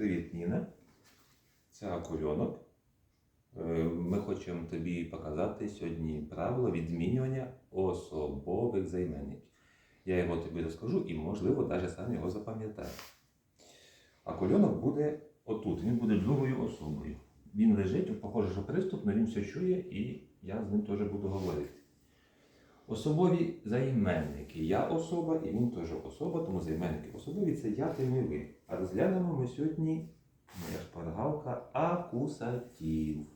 Привіт, Ніна. Це акульонок. Е, Ми хочемо тобі показати сьогодні правило відмінювання особових займенників. Я його тобі розкажу і, можливо, навіть сам його запам'ятаю. Акульонок буде отут, він буде другою особою. Він лежить, похоже, що приступ, але він все чує і я з ним теж буду говорити. Особові займенники. Я особа і він теж особа, тому займенники особові це я ти ми ви. А розглянемо ми сьогодні моя шпаргалка акусатів.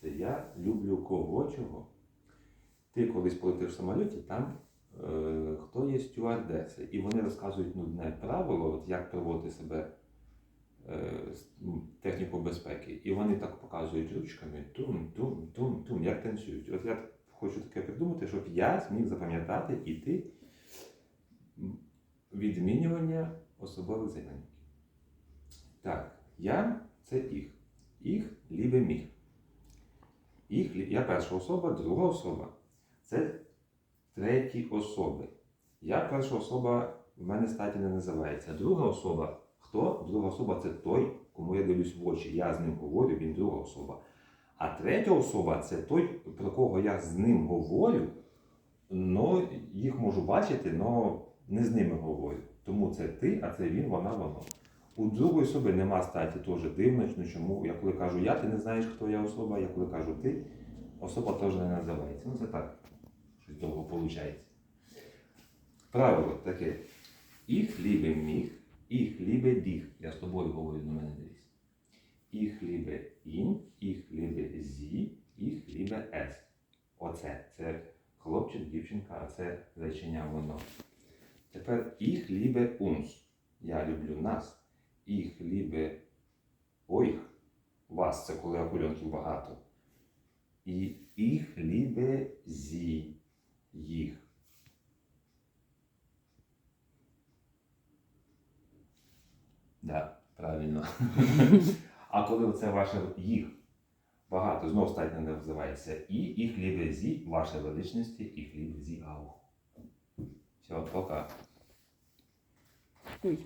Це я люблю кого чого. Ти колись полетиш в самоліті, там е, хто є стюардеси, і вони розказують нудне правило, от як проводити себе е, ну, техніку безпеки. І вони так показують ручками тум, тум, тум, тум, як танцюють. От я хочу таке придумати, щоб я зміг запам'ятати і ти відмінювання особових займенників. Так, я це їх. Їх лібе міг. Їх, я перша особа, друга особа. Це треті особи. Я перша особа в мене статі не називається. Друга особа хто? Друга особа це той, кому я дивлюсь в очі. Я з ним говорю, він друга особа. А третя особа це той, про кого я з ним говорю, але їх можу бачити, але не з ними говорю. Тому це ти, а це він, вона, воно. У другої особи нема статі теж дивно, чому. Я коли кажу я, ти не знаєш, хто я особа, я коли кажу ти, особа теж не називається. Ну це так, щось довго виходить. Правило таке. Ich liebe mich, ich liebe dich. Я з тобою говорю на мене дивись. Ich liebe ihn, ich liebe sie, ich liebe es. Оце. Це хлопчик, дівчинка, а це речення воно. Тепер ich liebe uns. Я люблю нас. Ich liebe euch. Вас це коли акульонків багато. І ich liebe sie. Їх. Да, правильно. а коли це ваше їх багато, знову стать не називається і, і хліб зі, ваше величності, і хліб зі ау. Все, пока. Ой.